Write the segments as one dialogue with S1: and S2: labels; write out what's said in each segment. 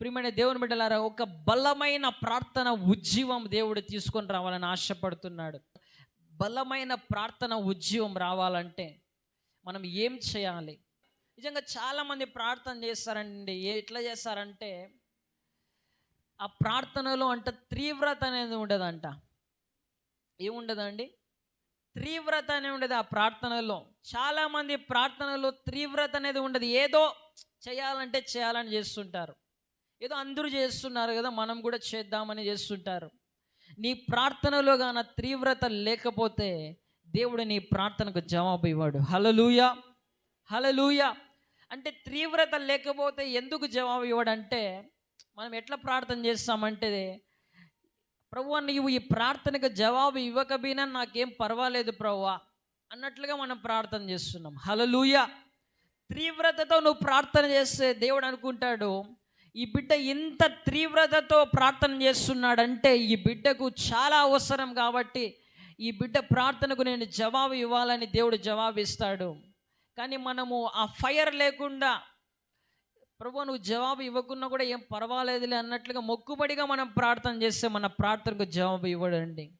S1: ప్రియమైన దేవుని బిడ్డలారా ఒక బలమైన ప్రార్థన ఉజ్జీవం దేవుడు తీసుకొని రావాలని ఆశపడుతున్నాడు. బలమైన ప్రార్థన ఉజ్జీవం రావాలంటే మనం ఏం చేయాలి? నిజంగా చాలామంది ప్రార్థన చేస్తారండి. ఎట్లా చేస్తారంటే ఆ ప్రార్థనలో అంట తీవ్రత అనేది ఉండదంట. ఏముండదండి? తీవ్రత అనేది ఉండదు ఆ ప్రార్థనలో. చాలామంది ప్రార్థనలో తీవ్రత అనేది ఉండదు. ఏదో చేయాలంటే చేయాలని చేస్తుంటారు. ఏదో అందరూ చేస్తున్నారు కదా మనం కూడా చేద్దామని చేస్తుంటారు. నీ ప్రార్థనలో గాన తీవ్రత లేకపోతే దేవుడు నీ ప్రార్థనకు జవాబు ఇవ్వడు. హలలుయ హలలుయ అంటే తీవ్రత లేకపోతే ఎందుకు జవాబు ఇవ్వడంటే మనం ఎట్లా ప్రార్థన చేస్తామంటే ప్రభు నీవు ఈ ప్రార్థనకు జవాబు ఇవ్వకపోయినా నాకేం పర్వాలేదు ప్రవ్వా అన్నట్లుగా మనం ప్రార్థన చేస్తున్నాం. హలలుయ తీవ్రతతో నువ్వు ప్రార్థన చేస్తే దేవుడు అనుకుంటాడు ఈ బిడ్డ ఇంత తీవ్రతతో ప్రార్థన చేస్తున్నాడంటే ఈ బిడ్డకు చాలా అవసరం కాబట్టి ఈ బిడ్డ ప్రార్థనకు నేను జవాబు ఇవ్వాలని దేవుడు జవాబు ఇస్తాడు కానీ మనము ఆ ఫైర్ లేకుండా ప్రభు నువ్వు జవాబు ఇవ్వకున్నా కూడా ఏం పర్వాలేదులే అన్నట్లుగా మొక్కుబడిగా మనం ప్రార్థన చేస్తే మన ప్రార్థనకు జవాబు ఇవ్వడండి.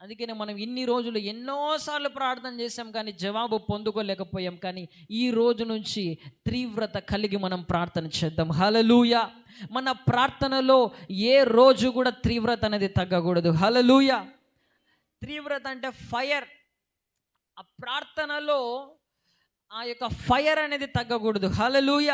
S1: అందుకనే మనం ఇన్ని రోజులు ఎన్నోసార్లు ప్రార్థన చేసాం కానీ జవాబు పొందుకోలేకపోయాం కానీ ఈ రోజు నుంచి తీవ్రత కలిగి మనం ప్రార్థన చేద్దాం. హలలుయ మన ప్రార్థనలో ఏ రోజు కూడా తీవ్రత అనేది తగ్గకూడదు. హలలుయ తీవ్రత అంటే ఫైర్. ఆ ప్రార్థనలో ఆ యొక్క ఫైర్ అనేది తగ్గకూడదు. హలలుయ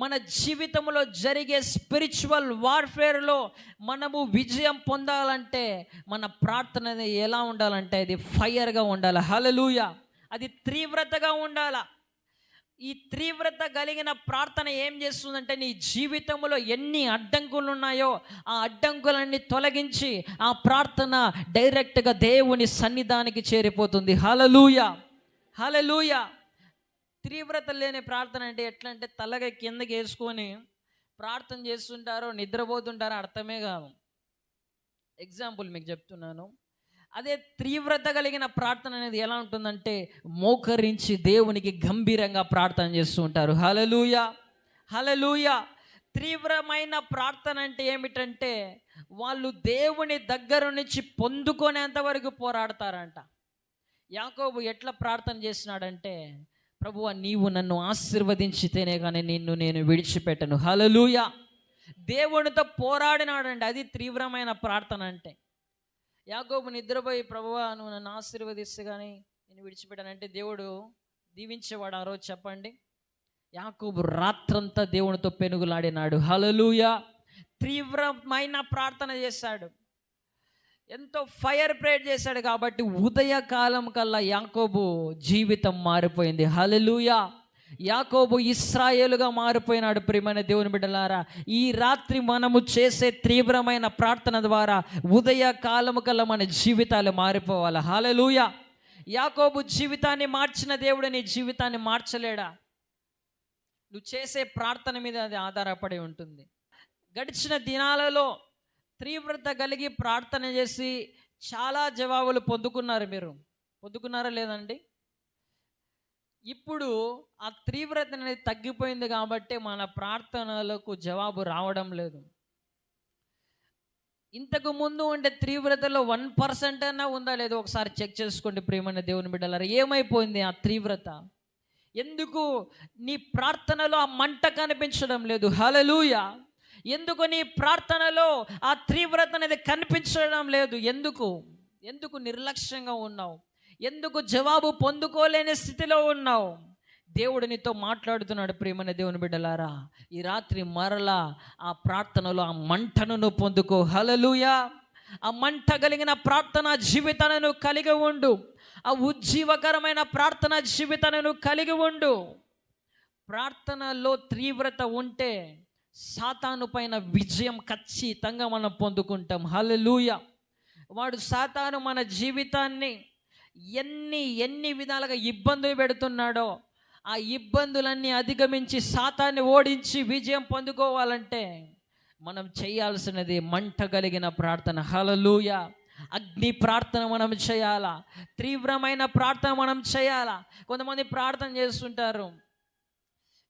S1: మన జీవితంలో జరిగే స్పిరిచువల్ వార్ఫేర్లో మనము విజయం పొందాలంటే మన ప్రార్థన అనేది ఎలా ఉండాలంటే అది ఫైర్గా ఉండాలి. హలలుయ అది తీవ్రతగా ఉండాల? ఈ తీవ్రత కలిగిన ప్రార్థన ఏం చేస్తుందంటే నీ జీవితంలో ఎన్ని అడ్డంకులు ఉన్నాయో ఆ అడ్డంకులన్నీ తొలగించి ఆ ప్రార్థన డైరెక్ట్గా దేవుని సన్నిధానికి చేరిపోతుంది. హలలుయ హలలుయ తీవ్రత లేని ప్రార్థన అంటే ఎట్లా అంటే తలగా కిందకి వేసుకొని ప్రార్థన చేస్తుంటారో నిద్రపోతుంటారో అర్థమే కాదు. ఎగ్జాంపుల్ మీకు చెప్తున్నాను. అదే తీవ్రత కలిగిన ప్రార్థన అనేది ఎలా ఉంటుందంటే మోకరించి దేవునికి గంభీరంగా ప్రార్థన చేస్తూ ఉంటారు. హలలుయ హలలుయ తీవ్రమైన ప్రార్థన అంటే ఏమిటంటే వాళ్ళు దేవుని దగ్గర నుంచి పొందుకునేంత వరకు పోరాడతారంట. యాకోబు ఎట్లా ప్రార్థన చేసినాడంటే ప్రభువ నీవు నన్ను ఆశీర్వదించితేనే కానీ నిన్ను నేను విడిచిపెట్టను. హలలుయ దేవునితో పోరాడినాడండి. అది తీవ్రమైన ప్రార్థన అంటే. యాగోబు నిద్రపోయి ప్రభువ నువ్వు నన్ను ఆశీర్వదిస్తే కానీ నేను విడిచిపెట్టానంటే దేవుడు దీవించేవాడు ఆ రోజు చెప్పండి. యాకోబు రాత్రంతా దేవునితో పెనుగులాడినాడు. హలలుయ తీవ్రమైన ప్రార్థన చేశాడు. ఎంతో ఫైర్ ప్రేట్ చేశాడు కాబట్టి ఉదయకాలం కల్లా యాకోబు జీవితం మారిపోయింది. హలలుయా యాకోబు ఇస్రాయేలుగా మారిపోయినాడు ప్రియమైన దేవుని బిడ్డలారా. ఈ రాత్రి మనము చేసే తీవ్రమైన ప్రార్థన ద్వారా ఉదయ కాలము కల్లా మన జీవితాలు మారిపోవాలి. హలలుయ యాకోబు జీవితాన్ని మార్చిన దేవుడు నీ జీవితాన్ని మార్చలేడా? నువ్వు చేసే ప్రార్థన మీద అది ఆధారపడి ఉంటుంది. గడిచిన దినాలలో తీవ్రత కలిగి ప్రార్థన చేసి చాలా జవాబులు పొందుకున్నారు మీరు. పొందుకున్నారా లేదండి? ఇప్పుడు ఆ తీవ్రత అనేది తగ్గిపోయింది కాబట్టి మన ప్రార్థనలకు జవాబు రావడం లేదు. ఇంతకు ముందు ఉండే తీవ్రతలో వన్ పర్సెంట్ అయినా ఉందా లేదో ఒకసారి చెక్ చేసుకోండి ప్రియమైన దేవుని బిడ్డలారా. ఏమైపోయింది ఆ తీవ్రత? ఎందుకు నీ ప్రార్థనలో ఆ మంట కనిపించడం లేదు? హలలుయా ఎందుకు నీ ప్రార్థనలో ఆ తీవ్రత అనేది కనిపించడం లేదు? ఎందుకు? ఎందుకు నిర్లక్ష్యంగా ఉన్నావు? ఎందుకు జవాబు పొందుకోలేని స్థితిలో ఉన్నావు? దేవుడు నీతో మాట్లాడుతున్నాడు ప్రేమని దేవుని బిడ్డలారా. ఈ రాత్రి మరలా ఆ ప్రార్థనలో ఆ మంటను నువ్వు పొందుకో. హలలుయా ఆ మంట కలిగిన ప్రార్థన జీవితాలను కలిగి ఉండు. ఆ ఉజ్జీవకరమైన ప్రార్థన జీవితాలను కలిగి ఉండు. ప్రార్థనలో తీవ్రత ఉంటే సాతాను పైన విజయం ఖచ్చితంగా మనం పొందుకుంటాం. హలలుయ వాడు సాతాను మన జీవితాన్ని ఎన్ని ఎన్ని విధాలుగా ఇబ్బందులు పెడుతున్నాడో ఆ ఇబ్బందులన్నీ అధిగమించి సాతాన్ని ఓడించి విజయం పొందుకోవాలంటే మనం చేయాల్సినది మంట కలిగిన ప్రార్థన. హలలుయ అగ్ని ప్రార్థన మనం చేయాలా? తీవ్రమైన ప్రార్థన మనం చేయాలా? కొంతమంది ప్రార్థన చేస్తుంటారు.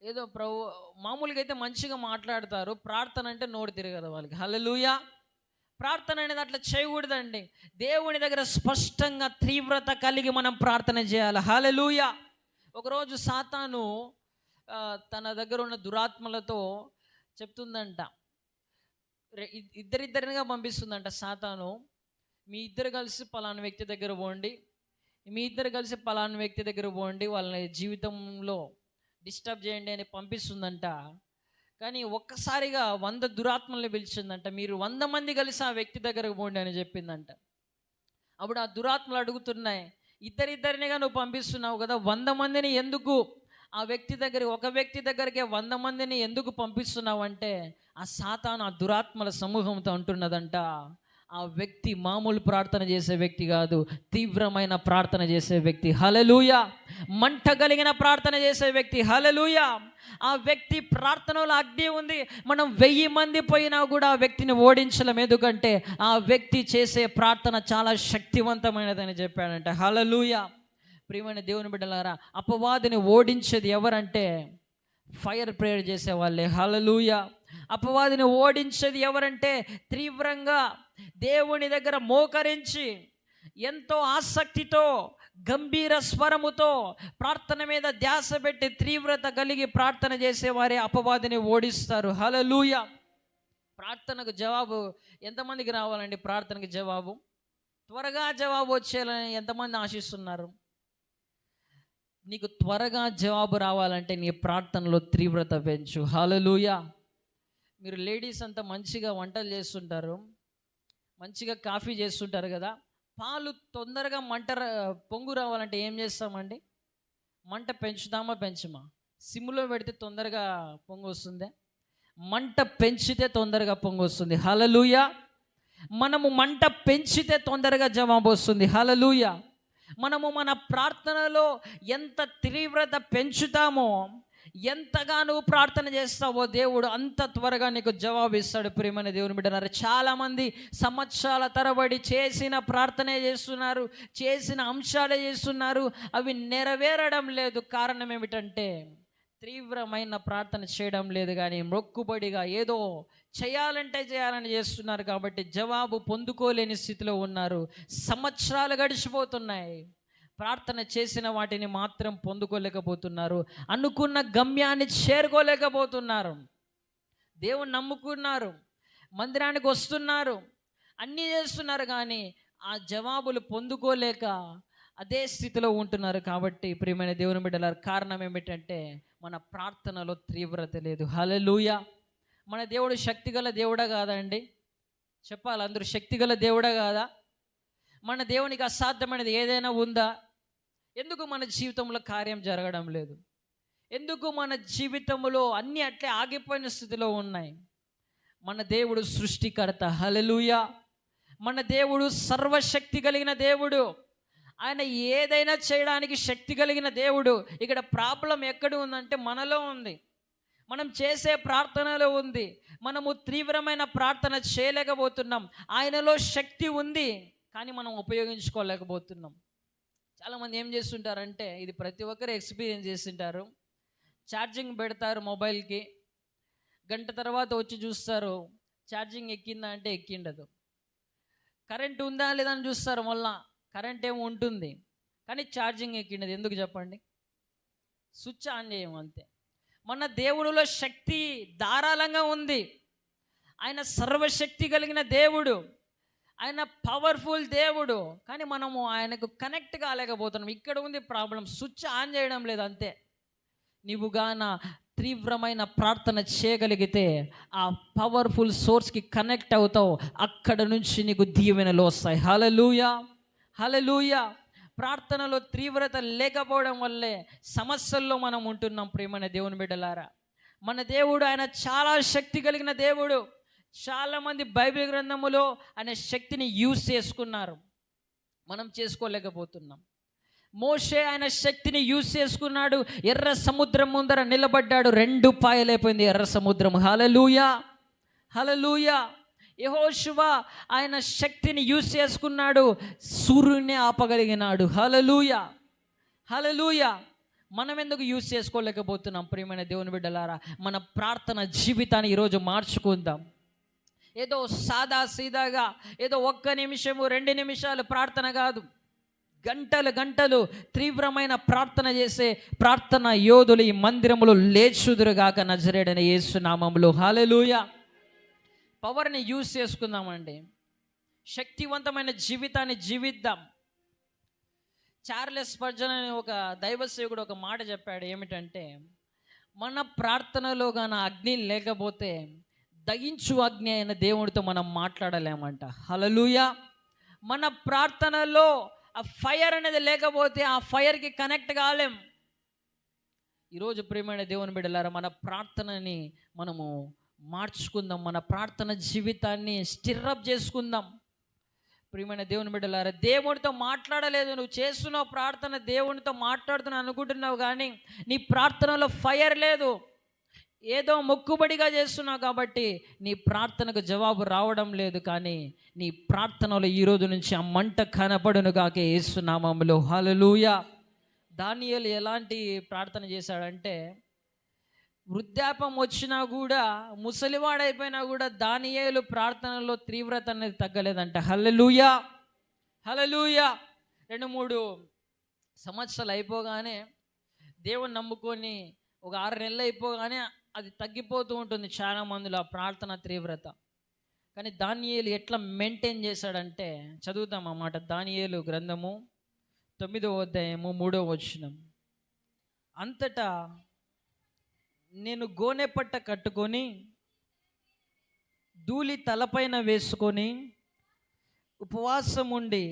S1: ఏదో ప్రభు మామూలుగా అయితే మంచిగా మాట్లాడతారు. ప్రార్థన అంటే నోరు తిరగదు వాళ్ళకి. హలలుయా ప్రార్థన అనేది అట్లా చేయకూడదండి. దేవుని దగ్గర స్పష్టంగా తీవ్రత కలిగి మనం ప్రార్థన చేయాలి. హలలుయా ఒకరోజు సాతాను తన దగ్గర ఉన్న దురాత్మలతో చెప్తుందంట. ఇద్దరిద్దరినిగా పంపిస్తుందంట సాతాను. మీ ఇద్దరు కలిసి పలానా వ్యక్తి దగ్గర పోండి. మీ ఇద్దరు కలిసి పలానా వ్యక్తి దగ్గర పోండి. వాళ్ళ జీవితంలో డిస్టర్బ్ చేయండి అని పంపిస్తుందంట. కానీ ఒక్కసారిగా వంద దురాత్మల్ని పిలిచిందంట. మీరు వంద మంది కలిసి ఆ వ్యక్తి దగ్గరకు పోండి అని చెప్పిందంట. అప్పుడు ఆ దురాత్మలు అడుగుతున్నాయి ఇద్దరిద్దరినిగా నువ్వు పంపిస్తున్నావు కదా వంద మందిని ఎందుకు ఆ వ్యక్తి దగ్గర ఒక వ్యక్తి దగ్గరికే వంద మందిని ఎందుకు పంపిస్తున్నావు అంటే ఆ సాతాను ఆ దురాత్మల సమూహంతో అంటున్నదంట. ఆ వ్యక్తి మామూలు ప్రార్థన చేసే వ్యక్తి కాదు తీవ్రమైన ప్రార్థన చేసే వ్యక్తి. హలలుయ మంట కలిగిన ప్రార్థన చేసే వ్యక్తి. హలలుయ ఆ వ్యక్తి ప్రార్థనలో అగ్ని ఉంది. మనం వెయ్యి మంది పోయినా కూడా ఆ వ్యక్తిని ఓడించలేం. ఎందుకంటే ఆ వ్యక్తి చేసే ప్రార్థన చాలా శక్తివంతమైనదని చెప్పాడంటే. హలలుయ ప్రియమైన దేవుని బిడ్డలారా అపవాదిని ఓడించేది ఎవరంటే ఫైర్ ప్రేయర్ చేసేవాళ్ళే. హలలుయ అపవాదిని ఓడించేది ఎవరంటే తీవ్రంగా దేవుని దగ్గర మోకరించి ఎంతో ఆసక్తితో గంభీర స్వరముతో ప్రార్థన మీద ధ్యాస పెట్టి తీవ్రత కలిగి ప్రార్థన చేసేవారే అపవాదిని ఓడిస్తారు. హలలూయ ప్రార్థనకు జవాబు ఎంతమందికి రావాలండి? ప్రార్థనకు జవాబు? త్వరగా జవాబు వచ్చేయాలని ఎంతమంది ఆశిస్తున్నారు? నీకు త్వరగా జవాబు రావాలంటే నీ ప్రార్థనలో తీవ్రత పెంచు. హలలుయ మీరు లేడీస్ అంతా మంచిగా వంటలు చేస్తుంటారు. మంచిగా కాఫీ చేస్తుంటారు కదా పాలు తొందరగా మంట పొంగు రావాలంటే ఏం చేస్తామండి? మంట పెంచుదామా పెంచమా? సిమ్లో పెడితే తొందరగా పొంగు వస్తుందే? మంట పెంచితే తొందరగా పొంగు వస్తుంది. హలలుయ మనము మంట పెంచితే తొందరగా జవాబు వస్తుంది. హలలుయ మనము మన ప్రార్థనలో ఎంత తీవ్రత పెంచుతామో ఎంతగా నువ్వు ప్రార్థన చేస్తావో దేవుడు అంత త్వరగా నీకు జవాబు ఇస్తాడు ప్రియమైన దేవుని బిడ్డనారు చాలామంది సంవత్సరాల తరబడి చేసిన ప్రార్థనే చేస్తున్నారు చేసిన అంశాలే చేస్తున్నారు అవి నెరవేరడం లేదు. కారణం ఏమిటంటే తీవ్రమైన ప్రార్థన చేయడం లేదు కానీ మొక్కుబడిగా ఏదో చేయాలంటే చేయాలని చేస్తున్నారు కాబట్టి జవాబు పొందుకోలేని స్థితిలో ఉన్నారు. సంవత్సరాలు గడిచిపోతున్నాయి. ప్రార్థన చేసిన వాటిని మాత్రం పొందుకోలేకపోతున్నారు. అనుకున్న గమ్యాన్ని చేరుకోలేకపోతున్నారు. దేవుని నమ్ముకున్నారు. మందిరానికి వస్తున్నారు. అన్నీ చేస్తున్నారు కానీ ఆ జవాబులు పొందుకోలేక అదే స్థితిలో ఉంటున్నారు కాబట్టి ప్రియమైన దేవుని బిడ్డల కారణం ఏమిటంటే మన ప్రార్థనలో తీవ్రత లేదు. హలలుయ మన దేవుడు శక్తిగల దేవుడా కాదండి చెప్పాలి? అందరూ శక్తిగల దేవుడా కాదా? మన దేవునికి అసాధ్యమైనది ఏదైనా ఉందా? ఎందుకు మన జీవితంలో కార్యం జరగడం లేదు? ఎందుకు మన జీవితంలో అన్నీ అట్లే ఆగిపోయిన స్థితిలో ఉన్నాయి? మన దేవుడు సృష్టికర్త. హలలుయ మన దేవుడు సర్వశక్తి కలిగిన దేవుడు. ఆయన ఏదైనా చేయడానికి శక్తి కలిగిన దేవుడు. ఇక్కడ ప్రాబ్లం ఎక్కడ ఉందంటే మనలో ఉంది. మనం చేసే ప్రార్థనలో ఉంది. మనము తీవ్రమైన ప్రార్థన చేయలేకపోతున్నాం. ఆయనలో శక్తి ఉంది కానీ మనం ఉపయోగించుకోలేకపోతున్నాం. చాలామంది ఏం చేస్తుంటారంటే ఇది ప్రతి ఒక్కరు ఎక్స్పీరియన్స్ చేస్తుంటారు. ఛార్జింగ్ పెడతారు మొబైల్కి గంట తర్వాత వచ్చి చూస్తారు ఛార్జింగ్ ఎక్కిందా అంటే ఎక్కిండదు. కరెంట్ ఉందా లేదా అని చూస్తారు మళ్ళా కరెంట్ ఏమో ఉంటుంది. కానీ ఛార్జింగ్ ఎక్కిండదు. ఎందుకు చెప్పండి? స్విచ్ ఆన్ చేయము అంతే. మన దేవుడిలో శక్తి ధారాళంగా ఉంది. ఆయన సర్వశక్తి కలిగిన దేవుడు. ఆయన పవర్ఫుల్ దేవుడు. కానీ మనము ఆయనకు కనెక్ట్ కాలేకపోతున్నాం. ఇక్కడ ఉంది ప్రాబ్లం. స్విచ్ ఆన్ చేయడం లేదు అంతే. నీవు గాన తీవ్రమైన ప్రార్థన చేయగలిగితే ఆ పవర్ఫుల్ సోర్స్కి కనెక్ట్ అవుతావు. అక్కడ నుంచి నీకు దీవెనలు వస్తాయి. హలలుయా హలలుయా ప్రార్థనలో తీవ్రత లేకపోవడం వల్లే సమస్యల్లో మనం ఉంటున్నాం ప్రియమైన దేవుని బిడ్డలారా. మన దేవుడు ఆయన చాలా శక్తి కలిగిన దేవుడు. చాలామంది బైబిల్ గ్రంథములో ఆయన శక్తిని యూజ్ చేసుకున్నారు. మనం చేసుకోలేకపోతున్నాం. మోషే ఆయన శక్తిని యూజ్ చేసుకున్నాడు. ఎర్ర సముద్రం ముందర నిలబడ్డాడు. రెండు పాయలైపోయింది ఎర్ర సముద్రం. హలలుయా హలలుయా యహోశివ ఆయన శక్తిని యూజ్ చేసుకున్నాడు. సూర్యుడిని ఆపగలిగినాడు. హలలుయా హలలుయా మనం ఎందుకు యూజ్ చేసుకోలేకపోతున్నాం? ప్రియమైన దేవుని బిడ్డలారా మన ప్రార్థన జీవితాన్ని ఈరోజు మార్చుకుందాం. ఏదో సాదా సీదాగా ఏదో ఒక్క నిమిషము రెండు నిమిషాలు ప్రార్థన కాదు. గంటలు గంటలు తీవ్రమైన ప్రార్థన చేసే ప్రార్థన యోధులు ఈ మందిరములో లేచుదురుగాక నజరేడని యేసునామంలో హాలెలూయ పవర్ని యూజ్ చేసుకుందామండి. శక్తివంతమైన జీవితాన్ని జీవిద్దాం. చార్లెస్ పర్జన్ అనే ఒక దైవసేవుడు ఒక మాట చెప్పాడు ఏమిటంటే మన ప్రార్థనలో గాన అగ్ని లేకపోతే దగించు అగ్ని అయిన దేవుడితో మనం మాట్లాడలేమంట. హలలుయ మన ప్రార్థనలో ఆ ఫైర్ అనేది లేకపోతే ఆ ఫైర్కి కనెక్ట్ కాలేం. ఈరోజు ప్రేమైన దేవుని బిడ్డలారా మన ప్రార్థనని మనము మార్చుకుందాం. మన ప్రార్థన జీవితాన్ని స్టిర్రప్ చేసుకుందాం. ప్రియమైన దేవుని బిడ్డలారా దేవునితో మాట్లాడలేదు. నువ్వు చేస్తున్నావు ప్రార్థన దేవునితో మాట్లాడుతున్నావు అనుకుంటున్నావు కానీ నీ ప్రార్థనలో ఫైర్ లేదు. ఏదో మొక్కుబడిగా చేస్తున్నావు కాబట్టి నీ ప్రార్థనకు జవాబు రావడం లేదు కానీ నీ ప్రార్థనలో ఈ రోజు నుంచి ఆ మంట కనపడును కాకే ఏసునామంలో హలలుయ దానియలు ఎలాంటి ప్రార్థన చేశాడంటే వృద్ధాపం వచ్చినా కూడా ముసలివాడైపోయినా కూడా దానియేలు ప్రార్థనలో తీవ్రత అనేది తగ్గలేదంట. హల్లెలూయా. హల్లెలూయా. రెండు మూడు సంవత్సరాలు అయిపోగానే దేవుని నమ్ముకొని ఒక ఆరు నెలలు అయిపోగానే అది తగ్గిపోతూ ఉంటుంది చాలా మందిలో ఆ ప్రార్థన తీవ్రత. కానీ దానియేలు ఎట్లా మెయింటైన్ చేశాడంటే చదువుతాం అన్నమాట దానియేలు గ్రంథము తొమ్మిదో అధ్యాయము మూడో వచనం. అంతటా నేను గోనె పట్ట కట్టుకొని ధూళి తలపైన వేసుకొని ఉపవాసం ఉండి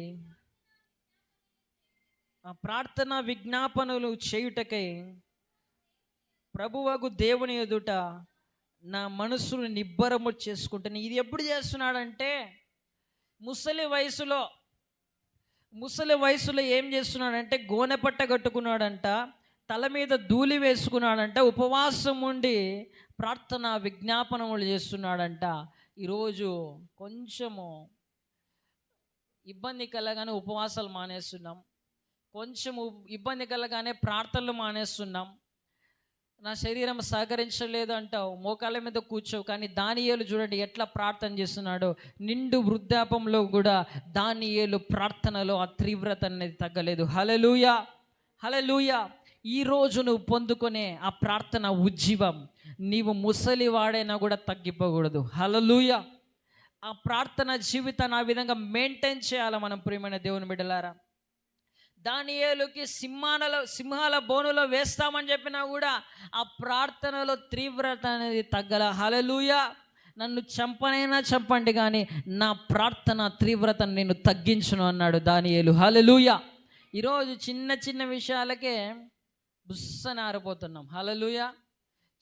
S1: ప్రార్థన విజ్ఞాపనలు చేయుటకై ప్రభువగు దేవుని ఎదుట నా మనసును నిబ్బరము చేసుకుంటాను. ఇది ఎప్పుడు చేస్తున్నాడంటే ముసలి వయసులో ముసలి వయసులో ఏం చేస్తున్నాడంటే గోనె పట్ట కట్టుకున్నాడంట తల మీద ధూళి వేసుకున్నాడంట ఉపవాసం ఉండి ప్రార్థన విజ్ఞాపనములు చేస్తున్నాడంట. ఈరోజు కొంచెము ఇబ్బంది కలగానే ఉపవాసాలు మానేస్తున్నాం. కొంచెం ఇబ్బంది కలగానే ప్రార్థనలు మానేస్తున్నాం. నా శరీరం సహకరించలేదు అంటావు మోకాళ్ళ మీద కూర్చోవు కానీ దానియేలు చూడండి ఎట్లా ప్రార్థన చేస్తున్నాడో. నిండు వృద్ధాపంలో కూడా దానియేలు ప్రార్థనలో ఆ తీవ్రత అనేది తగ్గలేదు. హలలుయ హలలుయ ఈ రోజు నువ్వు పొందుకునే ఆ ప్రార్థన ఉజ్జీవం నీవు ముసలివాడైనా కూడా తగ్గిపోకూడదు. హలలుయ ఆ ప్రార్థన జీవితాన్ని ఆ విధంగా మెయింటైన్ చేయాలి మనం ప్రియమైన దేవుని బిడ్డలారా? దానియేలుకి సింహాలలో సింహాల బోనులో వేస్తామని చెప్పినా కూడా ఆ ప్రార్థనలో తీవ్రత అనేది తగ్గల. హలలుయ నన్ను చంపనైనా చంపండి కానీ నా ప్రార్థన తీవ్రతను నేను తగ్గించును అన్నాడు దానియేలు. హలలుయ ఈరోజు చిన్న చిన్న విషయాలకే బుస్సని ఆరిపోతున్నాం హలలుయ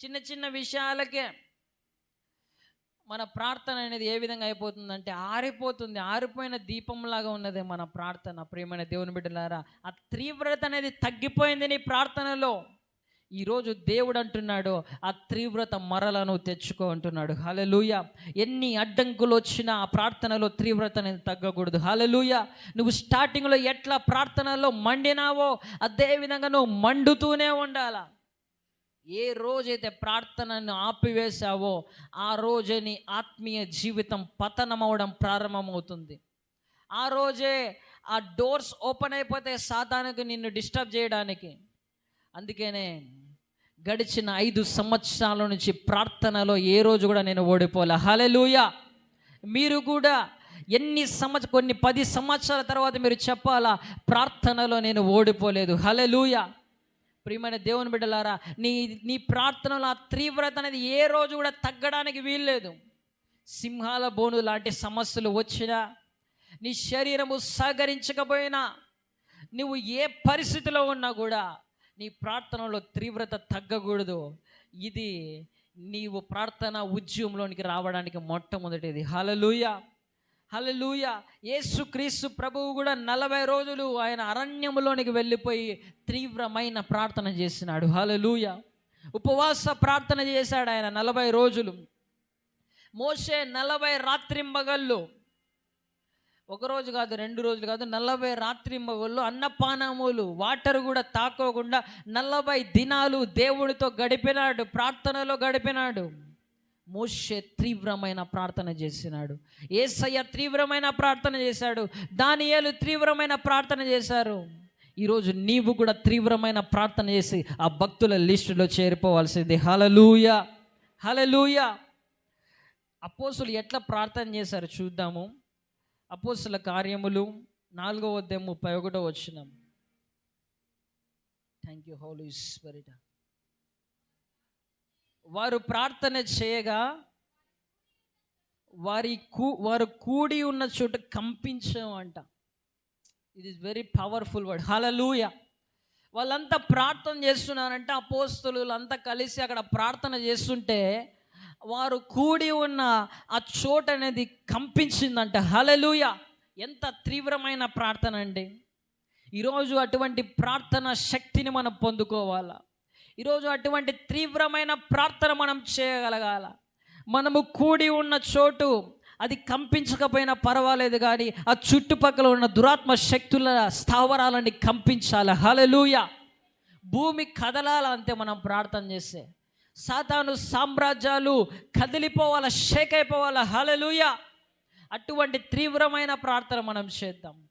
S1: చిన్న చిన్న విషయాలకే మన ప్రార్థన అనేది ఏ విధంగా అయిపోతుందంటే ఆరిపోతుంది ఆరిపోయిన దీపంలాగా ఉన్నది మన ప్రార్థన. ప్రియమైన దేవుని బిడ్డలారా ఆ తీవ్రత అనేది తగ్గిపోయింది నీ ప్రార్థనలో. ఈరోజు దేవుడు అంటున్నాడు ఆ తీవ్రత మరలను తెచ్చుకో అంటున్నాడు. హలలుయ ఎన్ని అడ్డంకులు వచ్చినా ఆ ప్రార్థనలో తీవ్రత అనేది తగ్గకూడదు. హలలుయ నువ్వు స్టార్టింగ్లో ఎట్లా ప్రార్థనలో మండినావో అదే విధంగా నువ్వు మండుతూనే ఉండాలా. ఏ రోజైతే ప్రార్థనను ఆపివేశావో ఆ రోజే నీ ఆత్మీయ జీవితం పతనమవడం ప్రారంభమవుతుంది. ఆ రోజే ఆ డోర్స్ ఓపెన్ అయిపోతే సాతానికి నిన్ను డిస్టర్బ్ చేయడానికి. అందుకనే గడిచిన ఐదు సంవత్సరాల నుంచి ప్రార్థనలో ఏ రోజు కూడా నేను ఓడిపోలే. హలెలూయ మీరు కూడా ఎన్ని సంవత్సర కొన్ని పది సంవత్సరాల తర్వాత మీరు చెప్పాలా ప్రార్థనలో నేను ఓడిపోలేదు. హలెలూయ ప్రియమైన దేవుని బిడ్డలారా నీ నీ ప్రార్థనలో ఆ తీవ్రత అనేది ఏ రోజు కూడా తగ్గడానికి వీల్లేదు. సింహాల బోను లాంటి సమస్యలు వచ్చినా నీ శరీరము సహకరించకపోయినా నువ్వు ఏ పరిస్థితిలో ఉన్నా కూడా నీ ప్రార్థనలో తీవ్రత తగ్గకూడదు. ఇది నీవు ప్రార్థన ఉద్యమంలోనికి రావడానికి మొట్టమొదటిది. హలలుయా హలలుయ యేసుక్రీస్తు ప్రభువు కూడా నలభై రోజులు ఆయన అరణ్యములోనికి వెళ్ళిపోయి తీవ్రమైన ప్రార్థన చేసినాడు. హలలుయ ఉపవాస ప్రార్థన చేశాడు ఆయన నలభై రోజులు. మోసే నలభై రాత్రింబగళ్ళు. ఒక రోజు కాదు రెండు రోజులు కాదు నలభై రాత్రింబగళ్ళు అన్నపానములు వాటర్ కూడా తాకోకుండా నలభై దినాలు దేవుడితో గడిపినాడు ప్రార్థనలో గడిపినాడు. మోషే తీవ్రమైన ప్రార్థన చేసినాడు. ఏసయ్య తీవ్రమైన ప్రార్థన చేశాడు. దానియాలు తీవ్రమైన ప్రార్థన చేశారు. ఈరోజు నీవు కూడా తీవ్రమైన ప్రార్థన చేసి ఆ భక్తుల లిస్టులో చేరిపోవాల్సింది. హలలూయ హలలూయ అపోసులు ఎట్లా ప్రార్థన చేశారు చూద్దాము. అపోసుల కార్యములు నాలుగో అధ్యాయం ముప్పై ఒకటో వచ్చినాం థ్యాంక్ యూ హోలీ స్పిరిట్ వారు ప్రార్థన చేయగా వారి కూ వారు కూడి ఉన్న చోట కంపించామంట. ఇది is very powerful word hallelujah వాళ్ళంతా ప్రార్థన చేస్తున్నారంటే. అపోస్తులు అంతా కలిసి అక్కడ ప్రార్థన చేస్తుంటే వారు కూడి ఉన్న ఆ చోట అనేది కంపించిందంట. హలలుయ ఎంత తీవ్రమైన ప్రార్థన అండి. ఈరోజు అటువంటి ప్రార్థన శక్తిని మనం పొందుకోవాలా? ఈరోజు అటువంటి తీవ్రమైన ప్రార్థన మనం చేయగలగాల. మనము కూడి ఉన్న చోటు అది కంపించకపోయినా పర్వాలేదు కానీ ఆ చుట్టుపక్కల ఉన్న దురాత్మ శక్తుల స్థావరాలని కంపించాలి. హలలుయ భూమి కదలాల అంతే మనం ప్రార్థన చేస్తే. సాతాను సామ్రాజ్యాలు కదిలిపోవాల షేక్ అయిపోవాల? హలలుయ అటువంటి తీవ్రమైన ప్రార్థన మనం చేద్దాం.